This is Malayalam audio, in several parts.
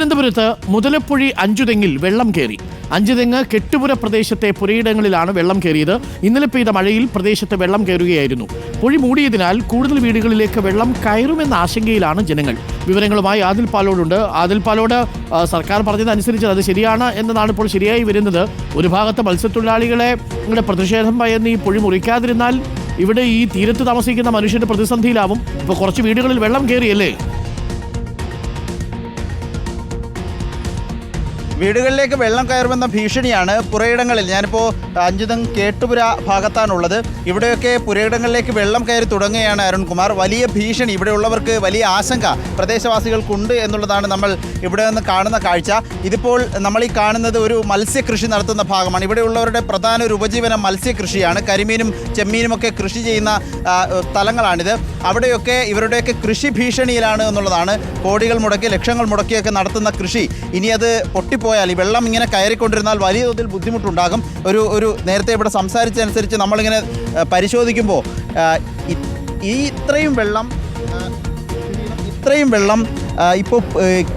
തിരുവനന്തപുരത്ത് മുതലപ്പുഴി അഞ്ചുതെങ്ങിൽ വെള്ളം കയറി. അഞ്ചുതെങ്ങ് കെട്ടുപുര പ്രദേശത്തെ പുരയിടങ്ങളിലാണ് വെള്ളം കയറിയത്. ഇന്നലെ പെയ്ത മഴയിൽ പ്രദേശത്ത് വെള്ളം കയറുകയായിരുന്നു. പുഴി മൂടിയതിനാൽ കൂടുതൽ വീടുകളിലേക്ക് വെള്ളം കയറുമെന്ന ആശങ്കയിലാണ് ജനങ്ങൾ. വിവരങ്ങളുമായി ആദിൽ പാലോടുണ്ട്. ആദിൽ പാലോട് സർക്കാർ പറഞ്ഞതനുസരിച്ച് അത് ശരിയാണ് എന്നതാണ് ഇപ്പോൾ ശരിയായി വരുന്നത്. ഒരു ഭാഗത്ത് മത്സ്യത്തൊഴിലാളികളെ പ്രതിഷേധം ഭയന്ന് ഈ പുഴി മുറിക്കാതിരുന്നാൽ ഇവിടെ ഈ തീരത്ത് താമസിക്കുന്ന മനുഷ്യന്റെ പ്രതിസന്ധിയിലാവും. ഇപ്പോൾ കുറച്ച് വീടുകളിൽ വെള്ളം കയറിയല്ലേ? വീടുകളിലേക്ക് വെള്ളം കയറുമെന്ന ഭീഷണിയാണ് പുരയിടങ്ങളിൽ. ഞാനിപ്പോൾ അഞ്ചുതം കേട്ടുപുര ഭാഗത്താണുള്ളത്. ഇവിടെയൊക്കെ പുരയിടങ്ങളിലേക്ക് വെള്ളം കയറി തുടങ്ങുകയാണ് അരുൺകുമാർ. വലിയ ഭീഷണി. ഇവിടെയുള്ളവർക്ക് വലിയ ആശങ്ക പ്രദേശവാസികൾക്കുണ്ട് എന്നുള്ളതാണ് നമ്മൾ ഇവിടെ നിന്ന് കാണുന്ന കാഴ്ച. ഇതിപ്പോൾ നമ്മൾ ഈ കാണുന്നത് ഒരു മത്സ്യകൃഷി നടത്തുന്ന ഭാഗമാണ്. ഇവിടെയുള്ളവരുടെ പ്രധാന ഒരു ഉപജീവനം മത്സ്യകൃഷിയാണ്. കരിമീനും ചെമ്മീനും ഒക്കെ കൃഷി ചെയ്യുന്ന സ്ഥലങ്ങളാണിത്. അവിടെയൊക്കെ ഇവരുടെയൊക്കെ കൃഷി ഭീഷണിയിലാണ് എന്നുള്ളതാണ്. കോടികൾ മുടക്കി ലക്ഷങ്ങൾ മുടക്കിയൊക്കെ നടത്തുന്ന കൃഷി. ഇനി അത് പൊട്ടിപ്പോയാൽ ഈ വെള്ളം ഇങ്ങനെ കയറിക്കൊണ്ടിരുന്നാൽ വലിയ തോതിൽ ബുദ്ധിമുട്ടുണ്ടാകും. ഒരു ഒരു നേരത്തെ ഇവിടെ സംസാരിച്ചതനുസരിച്ച് നമ്മളിങ്ങനെ പരിശോധിക്കുമ്പോൾ ഈ ഇത്രയും വെള്ളം ഇത്രയും വെള്ളം ഇപ്പോൾ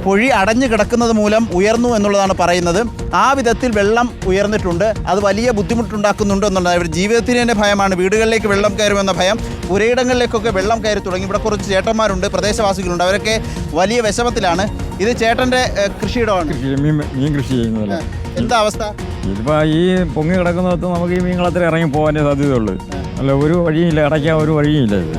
പൊഴി അടഞ്ഞു കിടക്കുന്നത് മൂലം ഉയർന്നു എന്നുള്ളതാണ് പറയുന്നത്. ആ വിധത്തിൽ വെള്ളം ഉയർന്നിട്ടുണ്ട്. അത് വലിയ ബുദ്ധിമുട്ടുണ്ടാക്കുന്നുണ്ട് എന്നുള്ളത് ഇവർ ജീവിതത്തിന് തന്നെ ഭയമാണ്. വീടുകളിലേക്ക് വെള്ളം കയറുമെന്ന ഭയം. പുരയിടങ്ങളിലേക്കൊക്കെ വെള്ളം കയറി തുടങ്ങി. ഇവിടെ കുറച്ച് ചേട്ടന്മാരുണ്ട് പ്രദേശവാസികളുണ്ട്. അവരൊക്കെ വലിയ വിഷമത്തിലാണ്. ഇത് ചേട്ടന്റെ കൃഷിയിടമാണ്. കൃഷി മീൻ കൃഷി ചെയ്യുന്നത് എന്താ അവസ്ഥ? ഇതിപ്പോൾ ഈ പൊങ്ങി കിടക്കുന്നിടത്ത് നമുക്ക് ഈ മീൻ ഇറങ്ങി പോകാനേ സാധ്യതയുള്ളൂ. അല്ല ഒരു വഴിയില്ല അടയ്ക്കാൻ ഒരു വഴിയില്ല ഇത്.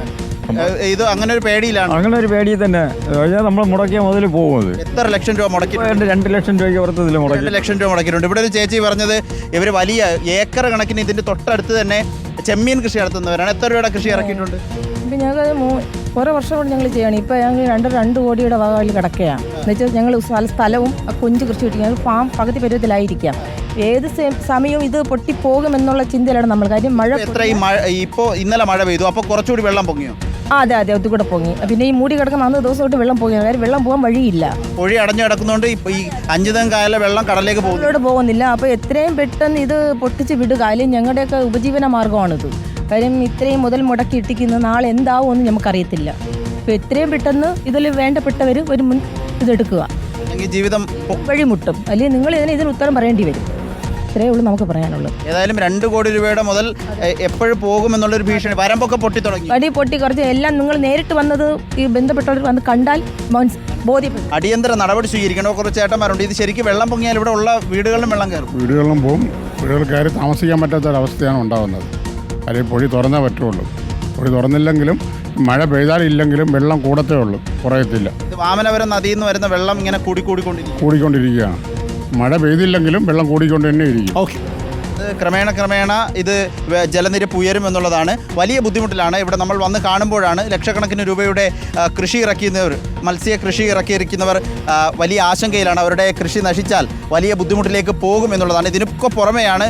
ഇത് അങ്ങനെ ഒരു പേടിയിലാണ്. അങ്ങനെ ഒരു പേടിയിൽ തന്നെ. കഴിഞ്ഞാൽ നമ്മൾ മുടക്കിയ മുതൽ പോകുന്നത്. എത്ര ലക്ഷം രൂപ മുടക്കി രണ്ട് രണ്ട് ലക്ഷം രൂപയ്ക്ക് പുറത്ത് ഇതിൽ മുടക്കി. രണ്ട് ലക്ഷം രൂപ മുടക്കിയിട്ടുണ്ട്. ഇവിടെ ഒരു ചേച്ചി പറഞ്ഞത് ഇവർ വലിയ ഏക്കർ കണക്കിന് ഇതിന്റെ തൊട്ടടുത്ത് തന്നെ ചെമ്മീൻ കൃഷി നടത്തുന്നവരാണ്. എത്ര രൂപയുടെ കൃഷി ഇറക്കിയിട്ടുണ്ട്? ഇപ്പം ഞങ്ങൾക്ക് മൂ- കുറേ വർഷം കൊണ്ട് ഞങ്ങൾ ചെയ്യണം. ഇപ്പം ഞങ്ങൾ രണ്ട് രണ്ട് കോടിയുടെ വകയിൽ കിടക്കുകയാണ്. എന്നുവെച്ചാൽ ഞങ്ങൾ സ്ഥല സ്ഥലവും കുഞ്ച് കൃഷി കിട്ടി ഞങ്ങൾ ഫാം പകുതി പരുവത്തിലായിരിക്കാം ഏത് സമയവും ഇത് പൊട്ടിപ്പോകുമെന്നുള്ള ചിന്തയിലാണ് നമ്മൾ. കാര്യം മഴ ഇപ്പോൾ ഇന്നലെ മഴ പെയ്തു. അപ്പോൾ കുറച്ചുകൂടി വെള്ളം പൊങ്ങിയോ? ആ അതെ അതെ ഒത്തുകൂടെ പൊങ്ങി. പിന്നെ ഈ മൂടി കിടക്കുന്ന അന്ന് ദിവസം തൊട്ട് വെള്ളം പൊങ്ങി. കാര്യം വെള്ളം പോകാൻ വഴിയില്ല. പൊഴി അടഞ്ഞു കിടക്കുന്നതുകൊണ്ട് ഇപ്പൊ ഈ അഞ്ചുതം കാലം വെള്ളം കടലിലേക്ക് പോകുന്നു. ഇതിലൂടെ പോകുന്നില്ല. അപ്പോൾ എത്രയും പെട്ടെന്ന് ഇത് പൊട്ടിച്ച് വിടുക. അല്ലെങ്കിൽ ഞങ്ങളുടെയൊക്കെ ഉപജീവന മാർഗമാണിത്. കാര്യം ഇത്രയും മുതൽ മുടക്കി ഇട്ടിക്കുന്നത് നാളെ എന്താവുമെന്ന് നമുക്കറിയത്തില്ല. അപ്പോൾ എത്രയും പെട്ടെന്ന് ഇതിൽ വേണ്ടപ്പെട്ടവർ ഒരു മുൻ ഇതെടുക്കുക. അല്ലെങ്കിൽ ജീവിതം പൊ- വഴിമുട്ടും. അല്ലെങ്കിൽ നിങ്ങൾ ഇതിന് ഇതിന് ഉത്തരം പറയേണ്ടി വരും. ഇത്രയേ ഉള്ളൂ നമുക്ക് പറയാനുള്ളൂ. ഏതായാലും രണ്ട് കോടി രൂപയുടെ മുതൽ എപ്പോഴും പോകുമെന്നുള്ളൊരു ഭീഷണി. വരമ്പൊക്കെ പൊട്ടി തുടങ്ങി. അടി പൊട്ടി കുറച്ച് എല്ലാം നിങ്ങൾ നേരിട്ട് വന്നത് ഈ ബന്ധപ്പെട്ടവർ വന്ന് കണ്ടാൽ ബോധ്യപ്പെടും. അടിയന്തര നടപടി സ്വീകരിക്കണം. കുറച്ച് ചേട്ടന്മാരുണ്ട്. ഇത് ശരിക്കും വെള്ളം പൊങ്ങിയാൽ ഇവിടെ ഉള്ള വീടുകളിലും വെള്ളം കയറും. വീടുകളിലും പോകും വീടുകൾ കയറി താമസിക്കാൻ പറ്റാത്ത ഒരവസ്ഥയാണ് ഉണ്ടാകുന്നത്. അല്ലെങ്കിൽ പൊഴി തുറന്നേ പറ്റുള്ളൂ. പൊഴി തുറന്നില്ലെങ്കിലും മഴ പെയ്താലില്ലെങ്കിലും വെള്ളം കൂടത്തേ ഉള്ളൂ. കുറയത്തില്ല. ഇത് വാമനപുരം നദിയിൽ നിന്ന് വരുന്ന വെള്ളം ഇങ്ങനെ കൂടിക്കൂടിക്കൊണ്ടിരിക്കും കൂടിക്കൊണ്ടിരിക്കുകയാണ്. മഴ പെയ്തില്ലെങ്കിലും വെള്ളം കൂടിക്കൊണ്ട് തന്നെ ഇരിക്കും. ഓക്കെ. ക്രമേണ ക്രമേണ ഇത് ജലനിരപ്പ് ഉയരും എന്നുള്ളതാണ്. വലിയ ബുദ്ധിമുട്ടിലാണ്. ഇവിടെ നമ്മൾ വന്ന് കാണുമ്പോഴാണ് ലക്ഷക്കണക്കിന് രൂപയുടെ കൃഷി ഇറക്കുന്നവർ മത്സ്യ കൃഷി ഇറക്കിയിരിക്കുന്നവർ വലിയ ആശങ്കയിലാണ്. അവരുടെ കൃഷി നശിച്ചാൽ വലിയ ബുദ്ധിമുട്ടിലേക്ക് പോകും എന്നുള്ളതാണ്. ഇതിനൊക്കെ പുറമെയാണ്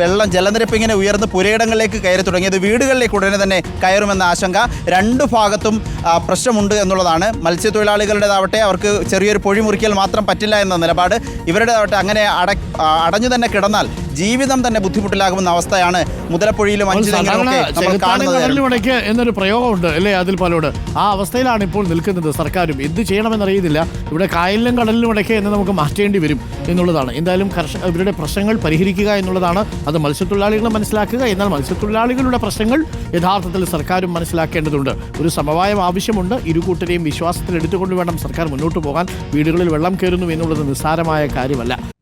വെള്ളം ജലനിരപ്പ് ഇങ്ങനെ ഉയർന്ന് പുരയിടങ്ങളിലേക്ക് കയറി തുടങ്ങിയത്. വീടുകളിലേക്ക് ഉടനെ തന്നെ കയറുമെന്ന ആശങ്ക രണ്ട് ഭാഗത്തും പ്രശ്നമുണ്ട് എന്നുള്ളതാണ്. മത്സ്യത്തൊഴിലാളികളുടേതാവട്ടെ അവർക്ക് ചെറിയൊരു പൊഴി മുറിക്കൽ മാത്രം പറ്റില്ല എന്ന നിലപാട്. ഇവരുടേതാവട്ടെ അങ്ങനെ അട അടഞ്ഞു തന്നെ കിടന്നാൽ ജീവിതം തന്നെ ബുദ്ധിമുട്ടിലാകുന്ന അവസ്ഥയാണ് മുതലപ്പുഴയിലും കാണുന്നത്. എന്നൊരു പ്രയോഗമുണ്ട് അല്ലേ അതിൽ പലോട് ആ അവസ്ഥയിലാണ് ഇപ്പോൾ നിൽക്കുന്നത് സർക്കാരും. എന്ത് ചെയ്യണമെന്നറിയുന്നില്ല. ഇവിടെ കായലിലും കടലിലും ഇടയ്ക്ക് എന്ന് നമുക്ക് മാറ്റേണ്ടി വരും എന്നുള്ളതാണ്. എന്തായാലും കർഷക ഇവരുടെ പ്രശ്നങ്ങൾ പരിഹരിക്കുക എന്നുള്ളതാണ്. അത് മത്സ്യത്തൊഴിലാളികൾ മനസ്സിലാക്കുക. എന്നാൽ മത്സ്യത്തൊഴിലാളികളുടെ പ്രശ്നങ്ങൾ യഥാർത്ഥത്തിൽ സർക്കാരും മനസ്സിലാക്കേണ്ടതുണ്ട്. ഒരു സമവായം ആവശ്യമുണ്ട്. ഇരുകൂട്ടരെയും വിശ്വാസത്തിൽ എടുത്തുകൊണ്ട് വേണം സർക്കാർ മുന്നോട്ട് പോകാൻ. വീടുകളിൽ വെള്ളം കയറുന്നു എന്നുള്ളത് നിസ്സാരമായ കാര്യമല്ല.